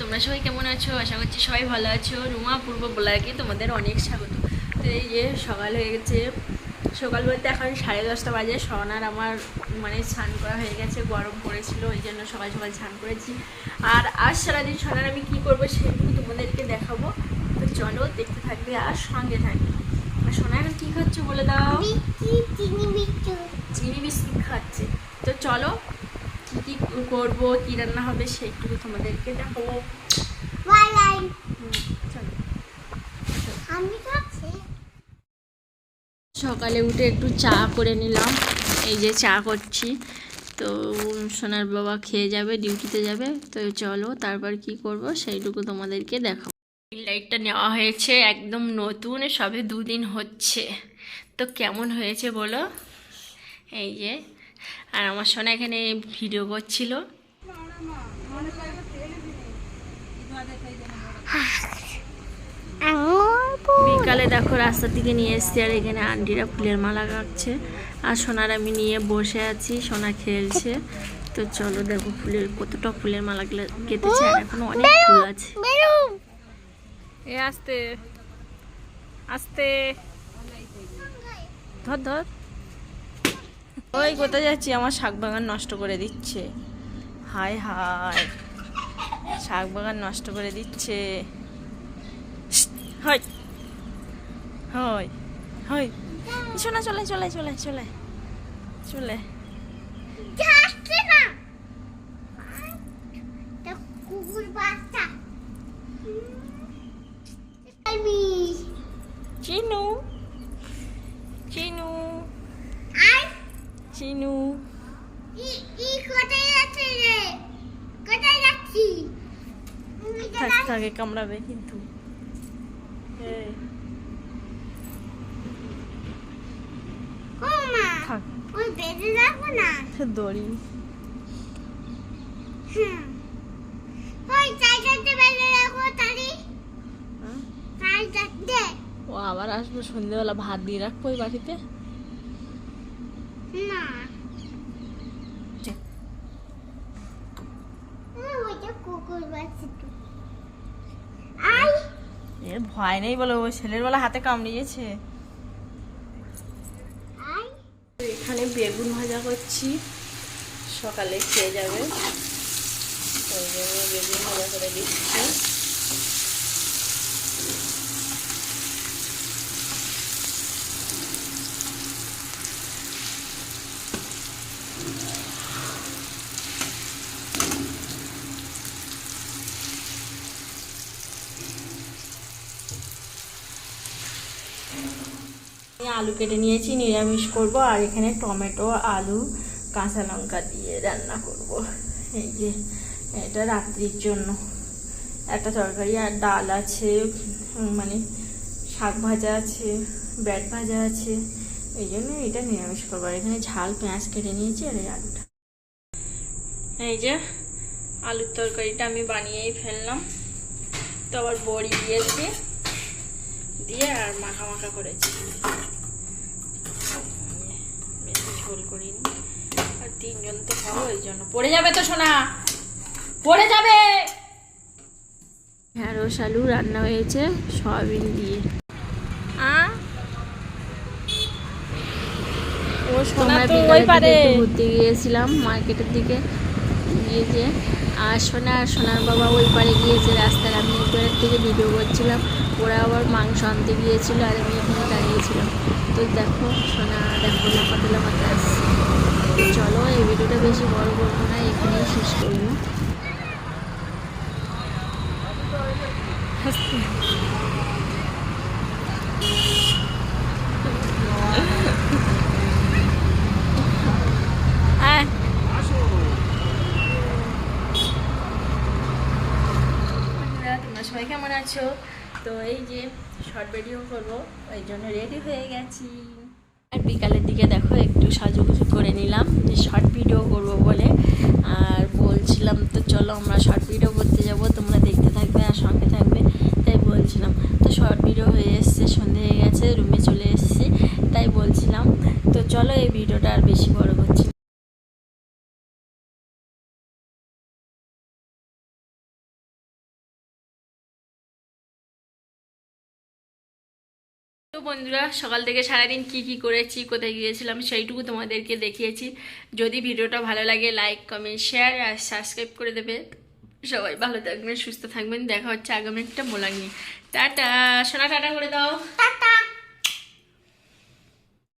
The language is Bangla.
তোমরা সবাই কেমন আছো? আশা করছি সবাই ভালো আছো। রুমা পূর্ব বলারকে তোমাদের অনেক স্বাগত। তো এই যে সকাল হয়ে গেছে। সকাল বলতে এখন সাড়ে দশটা বাজে। সনার আমার মানে স্নান করা হয়ে গেছে গরম পড়েছিল ওই জন্য সকাল সকাল স্নান করেছি। আর আজ সারাদিন সনার আমি কী করব সেগুলো তোমাদেরকে দেখাবো। তো চলো দেখতে থাকবে আর সঙ্গে থাকবে। আর সোনা এখন কী খাচ্ছে বলে দাও? চিনি বিস্কুট খাচ্ছে। তো চলো কী করব কী রান্না হবে সেইটুকু তোমাদেরকে দেখাবো। সকালে উঠে একটু চা করে নিলাম। এই যে চা করছি। তো সোনার বাবা খেয়ে যাবে ডিউটিতে যাবে। তো চলো তারপর কি করব সেইটুকু তোমাদেরকে দেখাবো। লাইটটা নেওয়া হয়েছে একদম নতুন সবে দুদিন হচ্ছে। তো কেমন হয়েছে বলো? এই যে আর আমার সোনা এখানে ভিডিও করছিল। বিকালে দেখো রাস্তার দিকে নিয়ে এসছি আর এখানে আন্টিরা ফুলের মালা গাচ্ছে আর সোনার আমি নিয়ে বসে আছি সোনা খেলছে। তো চলো দেখো ফুলের কতটা ফুলের মালা কেটেছে আর এখনও অনেক ফুল আছে। এ আস্তে আস্তে। ধর ধর। ওই, কোথায় যাচ্ছি? আমার শাক বাগান নষ্ট করে দিচ্ছে। হায় হায়। শাক বাগান নষ্ট করে দিচ্ছে। হয় হয় হয় শোনা চলে চলে চলে চলে চলে চিনু চিনু চিনু। ই ই কোথায় যাচ্ছে রে? কোথায় যাচ্ছি? আমি তো থাক। থাকে কামড়াবে কিন্তু। দড়ি। হুম। হ্যাঁ? ও আবার আসব সন্ধ্যেবেলা ভাত দিয়ে রাখব ওই বাড়িতে না। এর ভয় নেই বলে ওই ছেলের বেলা হাতে কামড়িয়েছে আই এখানে বেগুন ভাজা করছি। সকালে খেয়ে যাবে। ওই জন্য বেগুন ভাজা করে দিচ্ছি। আলু কেটে নিয়েছি, নিরামিষ করব আর এখানে টমেটো, আলু, কাঁচা লঙ্কা দিয়ে রান্না করব। এই যে, এটা রাত্রির জন্য। একটা তরকারি আর ডাল আছে মানে শাক ভাজা আছে, ব্যাট ভাজা আছে, এই জন্য এটা নিরামিষ করব। আর এখানে ঝাল, পেঁয়াজ কেটে নিয়েছি আর এই আলুটা। এই যে, আলুর তরকারিটা আমি বানিয়েই ফেললাম। তো আবার বড়ি দিয়েছি। দিয়ে আর মাখা মাখা করেছি বেশি ঝোল করিনি আর তিনজন তো খাব ওই জন্য। পড়ে যাবে তো সোনা! পড়ে যাবে! ঢ্যাঁড়স আলু রান্না হয়েছে সয়াবিন দিয়ে। ঘুরতে গিয়েছিলাম মার্কেটের দিকে। যে আর সোনা আর সোনার বাবা ওই পারে গিয়েছে রাস্তার আমি পারের থেকে ভিডিও করছিলাম। ওরা আবার মাংস আনতে গিয়েছিল আর আমি এখানে দাঁড়িয়েছিলাম। তো দেখো, সোনা দেখো লাফাতে লাফাতে আসছে। চলো, এই ভিডিওটা বেশি বড় করব না, এখানেই শেষ করব আয় বন্ধুরা, তোমরা সবাই কেমন আছো? তো এই যে শর্ট ভিডিও করব, ওই জন্য রেডি হয়ে গেছি। আর বিকালের দিকে দেখো, একটু সাজুগুজু করে নিলাম, যে শর্ট ভিডিও করব বলে। আর বলছিলাম, তো চলো আমরা শর্ট ভিডিও করতে যাব, তোমরা দেখতে থাকবে আর সঙ্গে থাকবে। তাই বলছিলাম, তো শর্ট ভিডিও হয়ে এসছে, সন্ধে হয়ে গেছে রুমে চলে এসেছি। তাই বলছিলাম, তো চলো এই ভিডিওটা আর বেশি বড় করছি বন্ধুরা, সকাল থেকে সারাদিন কি কি করেছি, কোথায় গিয়েছিলাম সেইটুকু তোমাদেরকে দেখিয়েছি। যদি ভিডিওটা ভালো লাগে লাইক কমেন্ট শেয়ার আর সাবস্ক্রাইব করে দেবে। সবাই ভালো থাকবেন, সুস্থ থাকবেন। দেখা হচ্ছে আগামী একটা মোলাঙ্গি টাটা, সোনা টাটা করে দাও। টাটা।